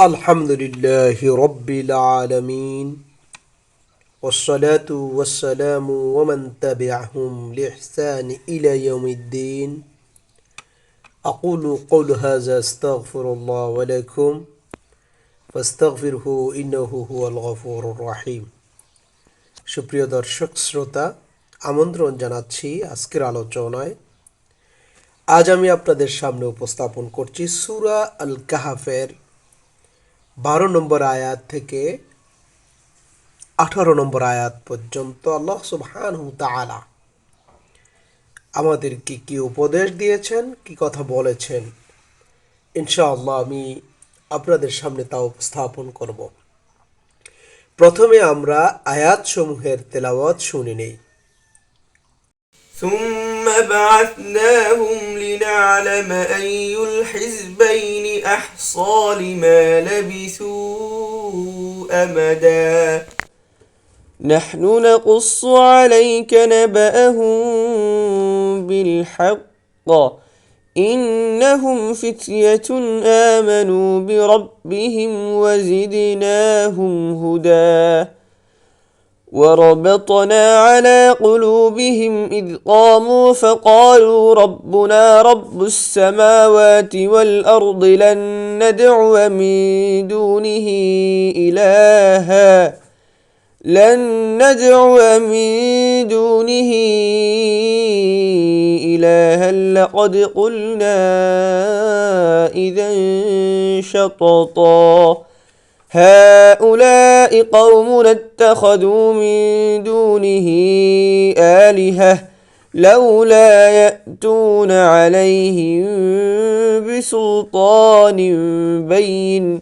الحمد لله رب العالمين والصلاة والسلام ومن تبعهم لإحسان إلى يوم الدين أقول قول هذا استغفر الله ولكم فاستغفره إنه هو الغفور الرحيم সুপ্রিয় দর্শক শ্রোতা আমন্ত্রণ জানাচ্ছি আজকের আলোচনায় আজ আমি আপনাদের সামনে উপস্থাপন করছি সুরা আল কাহাফের বারো নম্বর আয়াত থেকে আঠারো নম্বর আয়াত পর্যন্ত আল্লাহ সুবহানহু তাআলা আমাদেরকে কি উপদেশ দিয়েছেন কি কথা বলেছেন ইনশাআল্লাহ আমি আপনাদের সামনে তা উপস্থাপন করব প্রথমে আমরা আয়াত সমূহের তেলাওয়াত শুনে নেই ثم بعثناهم لنعلم أي الحزبين أحصى لما لبثوا أمدا. نحن نقص عليك نبأهم بالحق. إنهم فتية آمنوا بربهم وزدناهم هدى. وربطنا على قلوبهم إذ قاموا فقالوا ربنا رب السماوات والأرض لن ندعو من دونه إلها. لن ندعو من دونه إلها. لقد قلنا إذا شططا. هؤلاء قومنا اتخذوا من دونه آلهة لولا يأتون عليهم بسلطان بين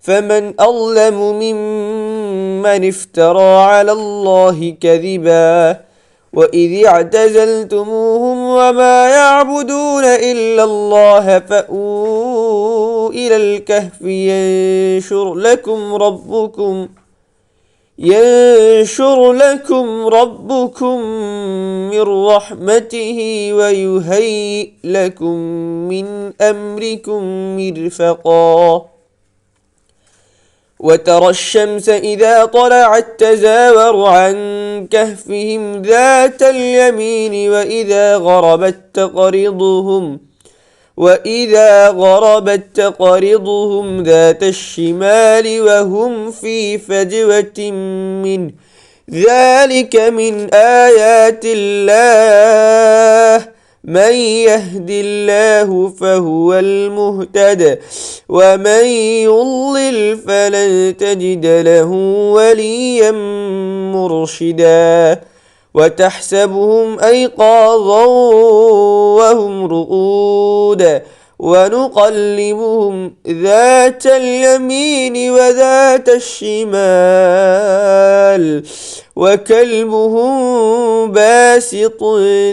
فمن أظلم ممن افترى على الله كذبا وإذ اعتزلتموهم وما يعبدون إلا الله فأووا إلى الكهف ينشر لكم ربكم ينشر لكم ربكم من رحمته ويهيئ لكم من أمركم مرفقا وترى الشمس إذا طلعت تزاور عن كهفهم ذات اليمين وإذا غربت تقرضهم وإذا غربت تقرضهم ذات الشمال وهم في فجوة منه ذلك من آيات الله من يهد الله فهو المهتد ومن يضلل فلن تجد له وليا مرشدا. وتحسبهم أيقاظا وهم رقود ونقلبهم ذات اليمين وذات الشمال. وكلبهم باسط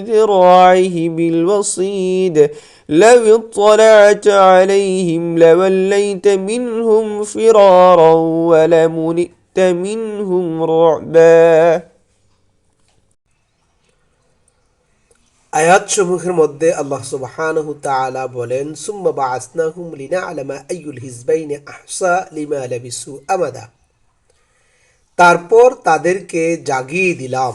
ذراعه بالوصيد لو اطلعت عليهم لوليت منهم فرارا ولملئت منهم رعبا আয়াত সমূহের মধ্যে আল্লাহ সুবহানাহু তাআলা বলেন সুম্মা বাআসনাহুম লিনা'লামা আইয়ুল হিজবাইনি আহসা লিমা লাবিসু আমাদা তারপর তাদেরকে জাগিয়ে দিলাম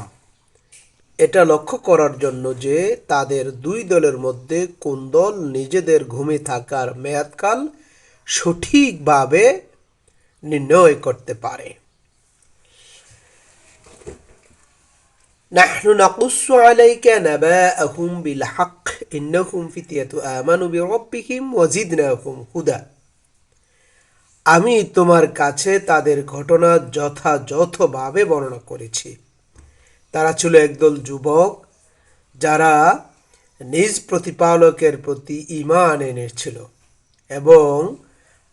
এটা লক্ষ্য করার জন্য যে তাদের দুই দলের মধ্যে কোন দল নিজেদের ঘুমে থাকার মেয়াদকাল সঠিকভাবে নির্ণয় করতে পারে نحن نقص عليك نباءهم بالحق إنهم فتية آمنوا بربهم وزدناهم هدى আমি তোমার কাছে তাদের ঘটনা যথাযথভাবে বর্ণনা করেছি। তারা ছিল একদল যুবক যারা নিজ প্রতিপালকের প্রতি ইমান এনেছিল এবং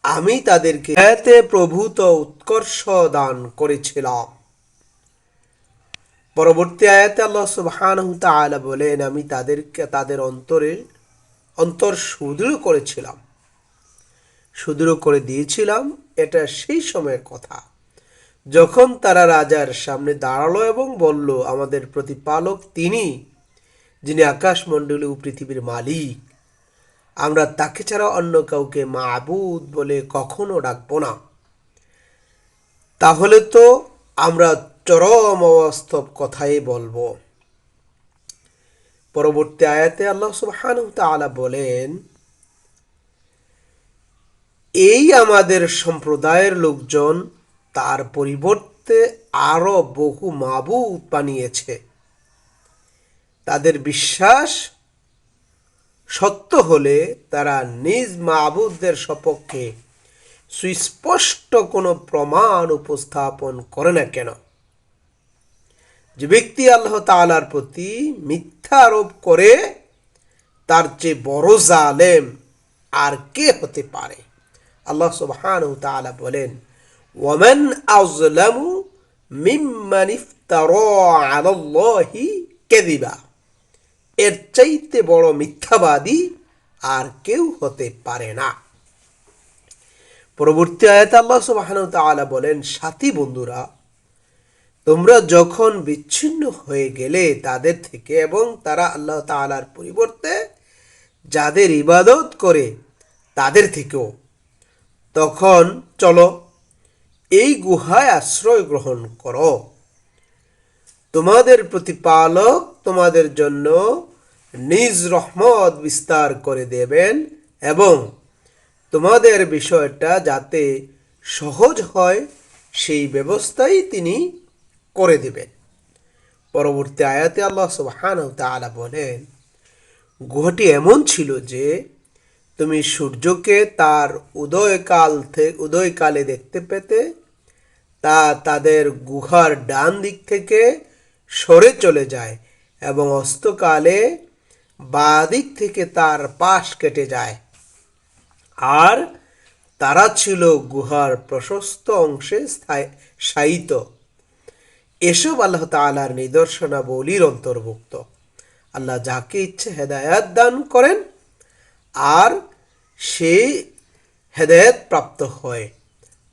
আমি তাদেরকে এতে প্রভূত উৎকর্ষ দান করেছিলাম। পরবর্তী আয়াতে আল্লাহ সুবহানাহু তাআলা বলেন, আমি তাদেরকে, তাদের অন্তরে অন্তর সুদৃঢ় করেছিলাম। সুদৃঢ় করে দিয়েছিলাম, এটা সেই সময়ের কথা। যখন তারা রাজার সামনে দাঁড়াল এবং বলল, আমাদের প্রতিপালক তিনি, যিনি আকাশমণ্ডলী ও পৃথিবীর মালিক। আমরা তাকে ছাড়া অন্য কাউকে মাবুদ বলে কখনো ডাকবো না। তাহলে তো আমরা চরম অবাস্তব কথাই বলব। পরবর্তী আয়াতে আল্লাহ সুবহানাহু তাআলা বলেন এই আমাদের সম্প্রদায়ের লোকজন তার পরিবর্তে আরও বহু মাবুদ বানিয়েছে। তাদের বিশ্বাস সত্য হলে তারা নিজ মাবুদদের সপক্ষে সুস্পষ্ট কোনো প্রমাণ উপস্থাপন করে না কেন? যে ব্যক্তি আল্লাহ তাআলার প্রতি মিথ্যা আরোপ করে, তার চেয়ে বড় জালেম আর কে হতে পারে? আল্লাহ সুবহানাহু তাআলা বলেন, ওয়ামান আযলামু মিম্মান ইফতারা আলাল্লাহি কাযিবা। এর চাইতে বড় মিথ্যাবাদী আর কেউ হতে পারে না। পরবর্তী আয়াতে আল্লাহ সুবহানাহু তাআলা বলেন, সাথী বন্ধুরা, তোমরা যখন বিচ্ছিন্ন হয়ে গেলে তাদের থেকে এবং তারা আল্লাহ তাআলার পরিবর্তে যাদের ইবাদত করে তাদের থেকেও তখন চলো, এই গুহায় আশ্রয় গ্রহণ করো। তোমাদের প্রতিপালক তোমাদের জন্য নিজ রহমত বিস্তার করে দেবেন এবং তোমাদের বিষয়টা যাতে সহজ হয়, সেই ব্যবস্থাই তিনি করে দেবেন। পরবর্তী আয়াতে আল্লাহ সুবহানাহু তাআলা বলেন, গুহাটি এমন ছিল যে তুমি সূর্যকে তার উদয়কাল থেকে উদয়কালে দেখতে পেতে, তা তাদের গুহার ডান দিক থেকে সরে চলে যায় এবং অস্তকালে বাঁ দিক থেকে তার পাশ কেটে যায়। আর তারা ছিল গুহার প্রশস্ত অংশে শায়িত। এসব আল্লাহ তাআলার নিদর্শনাবলীর অন্তর্ভুক্ত। আল্লাহ যাকে ইচ্ছে হেদায়াত দান করেন, আর সে হেদায়েত প্রাপ্ত হয়।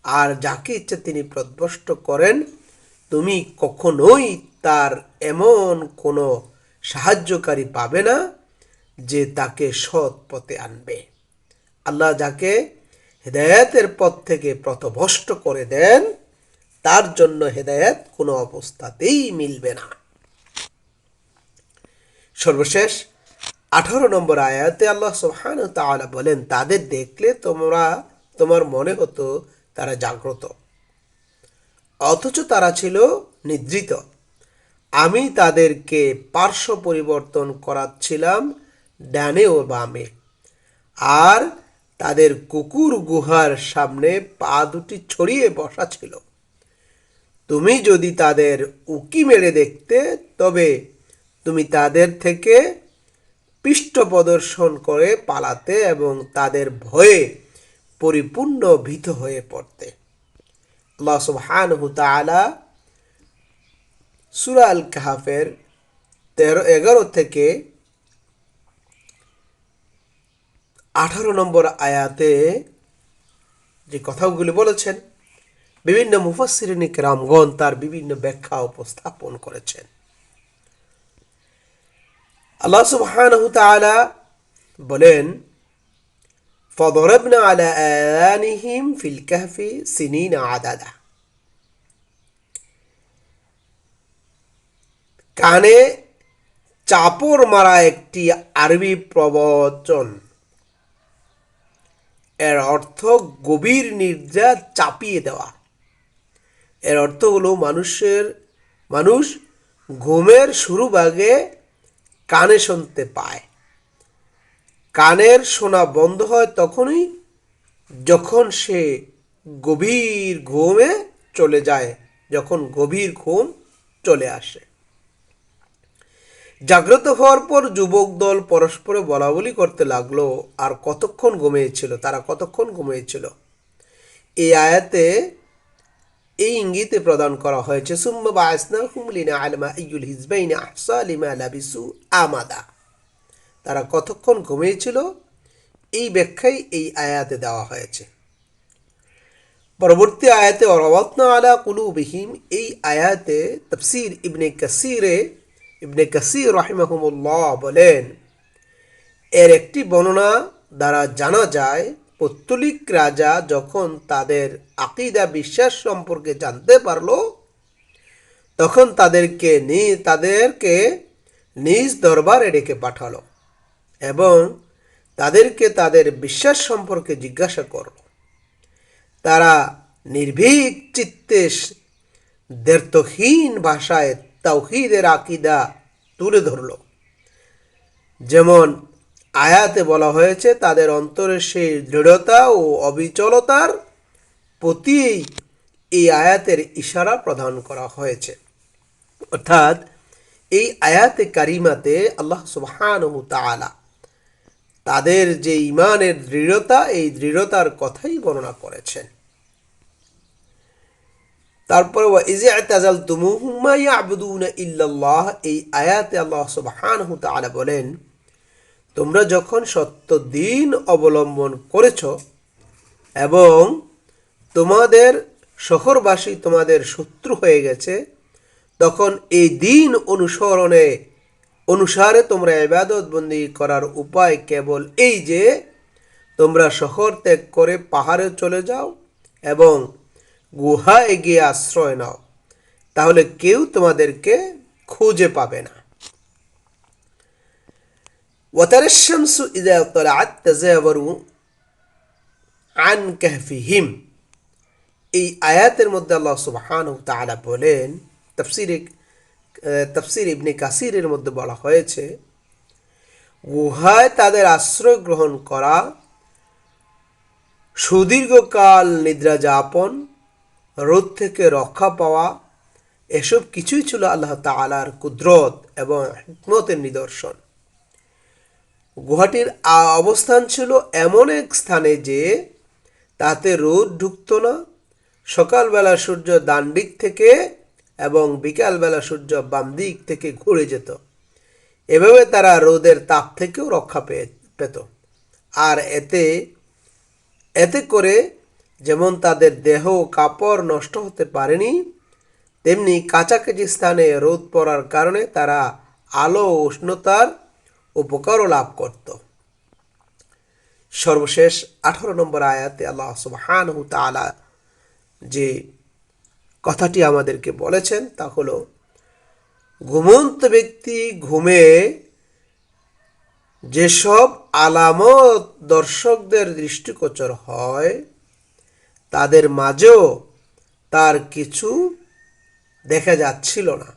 আর যাকে ইচ্ছে তিনি প্রদ্বষ্ট করেন, তুমি কখনোই তার এমন কোনো সাহায্যকারী পাবে না যে তাকে সৎ পথে আনবে। আল্লাহ যাকে হেদায়েতের পথ থেকে প্রতভষ্ট করে দেন, তার জন্য হেদায়েত কোনো অবস্থাতেই মিলবে না। সর্বশেষ আঠারো নম্বর আয়াতে আল্লাহ সোহান তাআলা বলেন, তাদের দেখলে তোমরা, তোমার মনে হতো তারা জাগ্রত। অথচ তারা ছিল নিদ্রিত। আমি তাদেরকে পার্শ্ব পরিবর্তন করাচ্ছিলাম ডানে ও বামে। আর তাদের কুকুর গুহার সামনে পা দুটি ছড়িয়ে বসা ছিল। তুমি যদি তাদের উকি মেরে দেখতে, তবে তুমি তাদের থেকে পৃষ্ঠ প্রদর্শন করে পালাতে এবং তাদের ভয়ে পরিপূর্ণ ভীত হয়ে পড়তে। আল্লাহ সুবহানাহু তাআলা সূরা আল কাহাফের তেরো, এগারো থেকে আঠারো নম্বর আয়াতে যে কথাগুলি বলেছেন, বিভিন্ন মুফাসসিরিন রামগণ তার বিভিন্ন ব্যাখ্যা উপস্থাপন করেছেন। আল্লাহ সুবহানাহু তাআলা বলেন فضربنا على آذانهم في الكهف سنين عددا কানে চাপড় মারা একটি আরবি প্রবচন এর অর্থ গভীর নির্যা চাপিয়ে দেওয়া এর অর্থ হলো মানুষের মানুষ ঘুমের শুরু ভাগে কানে শুনতে পায়। কানের শোনা বন্ধ হয় তখনই যখন সে গভীর ঘুমে চলে যায়, যখন গভীর ঘুম চলে আসে। জাগ্রত হওয়ার পর যুবক দল পরস্পরে বলা বলি করতে লাগল, আর কতক্ষণ ঘুমিয়েছিল, তারা কতক্ষণ ঘুমিয়েছিল? এই আয়াতে এই ইঙ্গিতে প্রদান করা হয়েছে, সুম্মা বাসনা আলমা ইউল হিজবাইনা আহসা লিমা লাবিসু আমাদা। তারা কতক্ষণ ঘুমিয়েছিল? এই ব্যাখ্যাই এই আয়াতে দেওয়া হয়েছে। পরবর্তী আয়াতে অরওয়াতনা আলা কুলুবিহিম, এই আয়াতে তফসির ইবনে কাসিরে, ইবনে কাসির রহিমাহুমুল্লাহ বলেন, এর একটি বর্ণনা দ্বারা জানা যায় পত্তলিক রাজা যখন তাদের আকিদা বিশ্বাস সম্পর্কে জানতে পারল, তখন তাদেরকে নি, তাদেরকে নিজ দরবারে ডেকে পাঠালো এবং তাদেরকে তাদের বিশ্বাস সম্পর্কে জিজ্ঞাসা করল। তারা নির্ভীক চিত্তে দ্ব্যর্থহীন ভাষায় তাওহিদের আকিদা তুলে ধরল। যেমন আয়াতে বলা হয়েছে, তাদের অন্তরে সেই দৃঢ়তা ও অবিচলতার প্রতি এই আয়াতের ইশারা প্রদান করা হয়েছে। অর্থাৎ, এই আয়াতে কারিমাতে আল্লাহ সুবহানহু তাআলা তাদের যে ইমানের দৃঢ়তা, এই দৃঢ়তার কথাই বর্ণনা করেছেন। তারপরে ইল্লাল্লাহ এই আয়াতে আল্লাহ সুবহানাহু তাআলা বলেন তোমরা যখন সত্য দিন অবলম্বন করেছ এবং তোমাদের শহরবাসী তোমাদের শত্রু হয়ে গেছে, তখন এই দিন অনুসরণে, অনুসারে তোমরা ইবাদত বন্দি করার উপায় কেবল এই যে, তোমরা শহর ত্যাগ করে পাহাড়ে চলে যাও এবং গুহায় গিয়ে আশ্রয় নাও। তাহলে কেউ তোমাদেরকে খুঁজে পাবে না। وترى الشمس إذا طلعت تزاور عن كهفهم এই আয়াতের মধ্যে আল্লাহ সুবহানাহু তাআলা বলেন তাফসিরে তাফসির ইবনে কাসিরের মধ্যে বলা হয়েছে গুহায় তাদের আশ্রয় গ্রহণ করা সুদীর্ঘকাল নিদ্রা যাপন রোদ থেকে রক্ষা পাওয়া এসব কিছুই ছিল আল্লাহ তাআলার কুদরত এবং হিকমতের নিদর্শন গুহাটির অবস্থান ছিল এমন এক স্থানে যে তাতে রোদ ঢুকতো না, সকালবেলা সূর্য ডান দিক থেকে এবং বিকালবেলা সূর্য বাম দিক থেকে ঘুরে যেত। এভাবে তারা রোদের তাপ থেকেও রক্ষা পেয়ে পেত। আর এতে এতে করে যেমন তাদের দেহ কাপড় নষ্ট হতে পারেনি, তেমনি কাছাকাছি স্থানে রোদ পড়ার কারণে তারা আলো উষ্ণতার উপকারও লাভ করত। সর্বশেষ আঠারো নম্বর আয়াতে আল্লাহ সুবহানহু তাআলা যে কথাটি আমাদেরকে বলেছেন তা হলো, ঘুমন্ত ব্যক্তি ঘুমে যেসব আলামত দর্শকদের দৃষ্টিগোচর হয়, তাদের মাঝেও তার কিছু দেখা যাচ্ছিল না।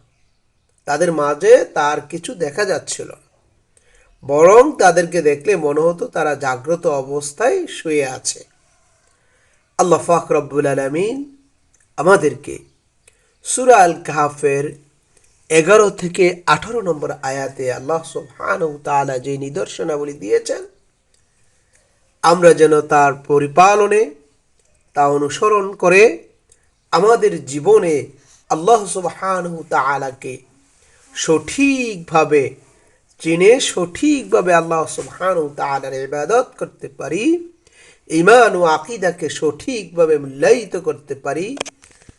তাদের মাঝে তার কিছু দেখা যাচ্ছিল না। বরং তাদেরকে দেখলে মনে হতো তারা জাগ্রত অবস্থায় শুয়ে আছে। আল্লাহ ফাক রব্বুল আলমিন আমাদেরকে সুরা আল কাহাফের এগারো থেকে আঠারো নম্বর আয়াতে আল্লাহ সুবহানাহু তাআলা যে নিদর্শনাবলী দিয়েছেন, আমরা যেন তার পরিপালনে তা অনুসরণ করে আমাদের জীবনে আল্লাহ সুবহানাহু তাআলাকে সঠিকভাবে চিনে সঠিকভাবে আল্লাহ সুবহানাহু তাআলার ইবাদত করতে পারি ইমান ও আকিদাকে সঠিকভাবে মূল্যায়িত করতে পারি,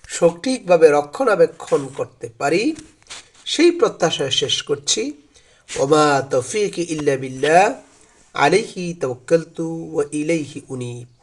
সঠিকভাবে রক্ষণাবেক্ষণ করতে পারি, সেই প্রত্যাশায় শেষ করছি। ওমা তৌফিক ইল্লা বিল্লাহ, আলাইহি তাওয়াক্কালতু ও ইলাইহি উনীব।